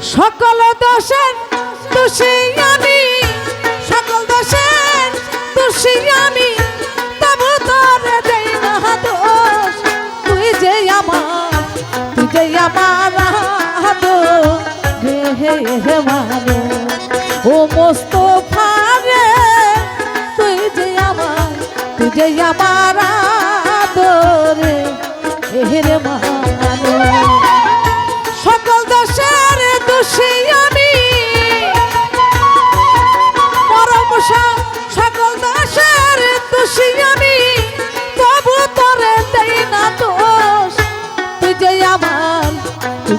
সকল দোষের দোষী আমি, সকল দোষের দোষী আমি, তবু তোর দেই না দোষ তুই যে আমার, তুই যে আমার হে হে হে মানো ও মোস্তফা রে, তুই যে আমার, তুই যে আমার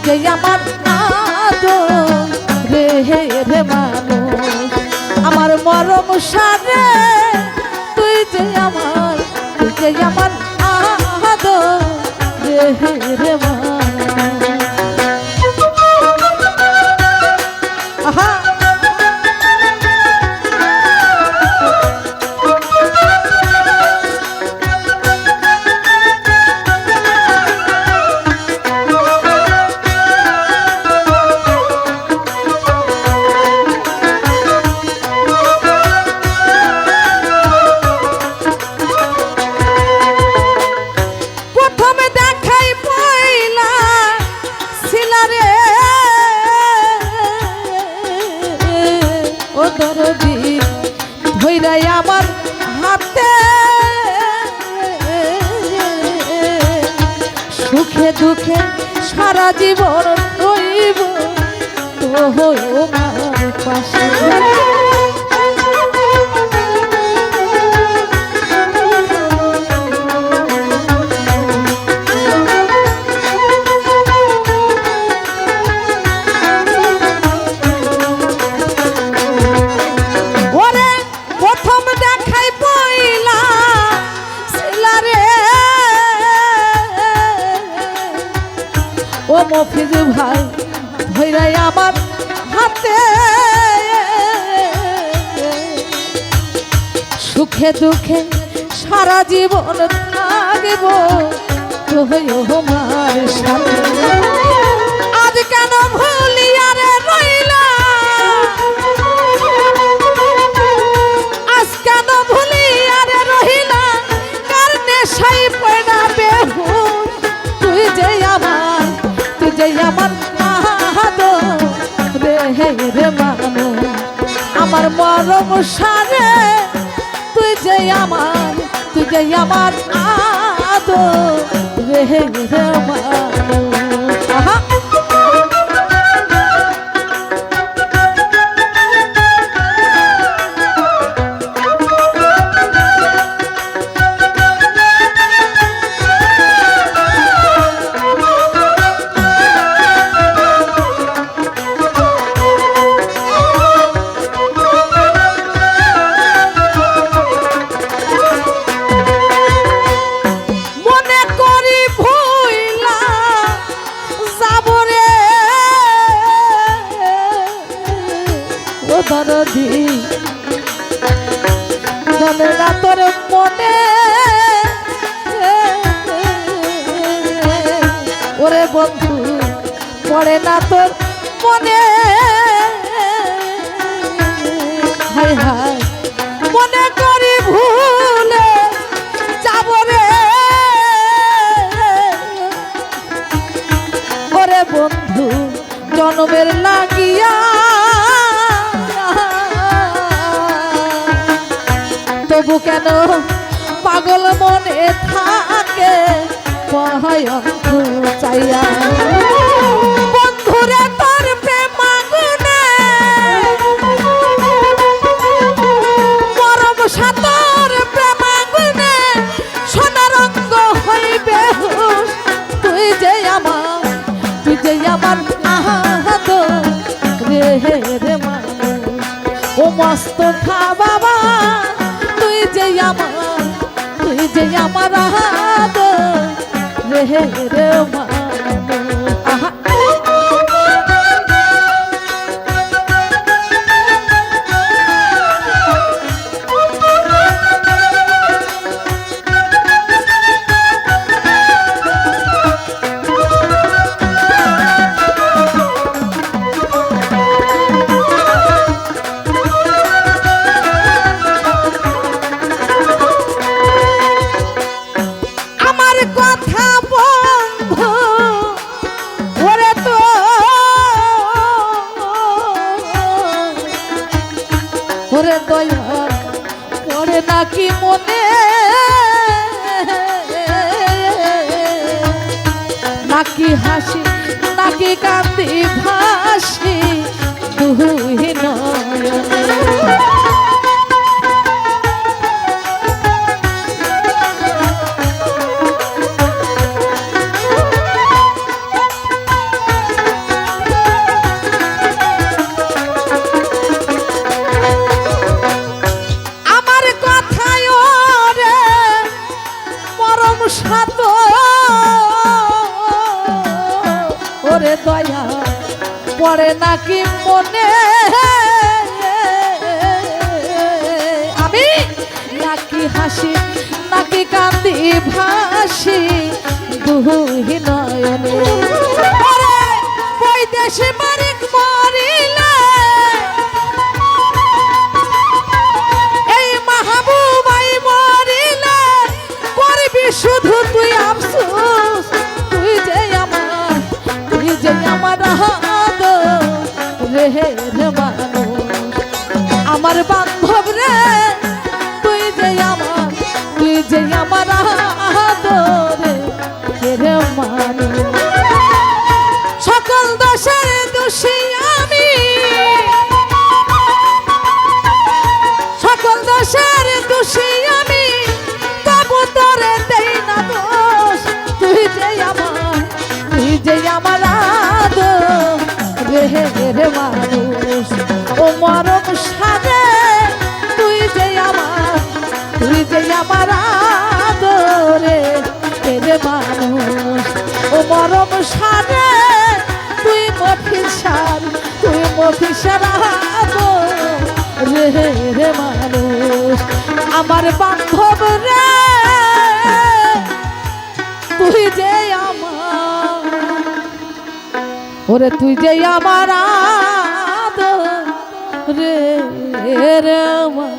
যে আমার আদর রে, হে, রে মানো আমার মরম সারে তুই যে আমার যে আমার আদর রে, হে, রে মানুষ। সুখে দুঃখে সারা জীবন হইব তো হইব পাশে। মফিজ ভাই ভৈরাই আমার হাতে। সুখে দুঃখে সারা জীবন থাকব তোমার সাথে আজ কেন ভুলিয়ারে আমার মরম সারে তুই যে আমার তুই যে আমার আদো রে রে মানো দলেরা তোর মনে। ওরে বন্ধু, পড়ে না তোর মনে। হায় হায়, মনে করি ভুলে যাব রে। ওরে বন্ধু, জন্মের লাগিয়া তবু কেন? পাগল মনে থাকে বন্ধুরে, তোর প্রেম আগুনে। পরম সাতর প্রেম আগুনে। সোনার অঙ্গ হইবে তুই যে আমার, তুই যে আমার রে হে রে মানুষ ও মস্ত খা বাবা। যে আমার হাত রে রে মানুষ ওরে দয়া পড়ে নাকি মনে? নাকি হাসি নাকি কান্দি ভাসি? ওরে দয়া পরে নাকি মনে? আমি নাকি হাসি নাকি কান্দি ভাসি দুহি নয়নে? বৈদেশে রে রে মানুষ, আমার বান্ধব রে, তুই যে আমার, তুই যে আমার হাত রে রে মানুষ। সকল দোষের দোষী আমি। সকল দোষের দোষী আমি। তবু তোরে দেই না দোষ, তুই যে আমার, তুই যে আমার ও মরম সাজে, তুই যে আমার, তুই যে আমার আদরে রে মানুষ। ও মরম সাজে, তুই মফিসার তুই মফিসার রে রে মানুষ। আমার বান্ধব রে, তুই যে আমার, ওরে তুই যে আমার রে রে মা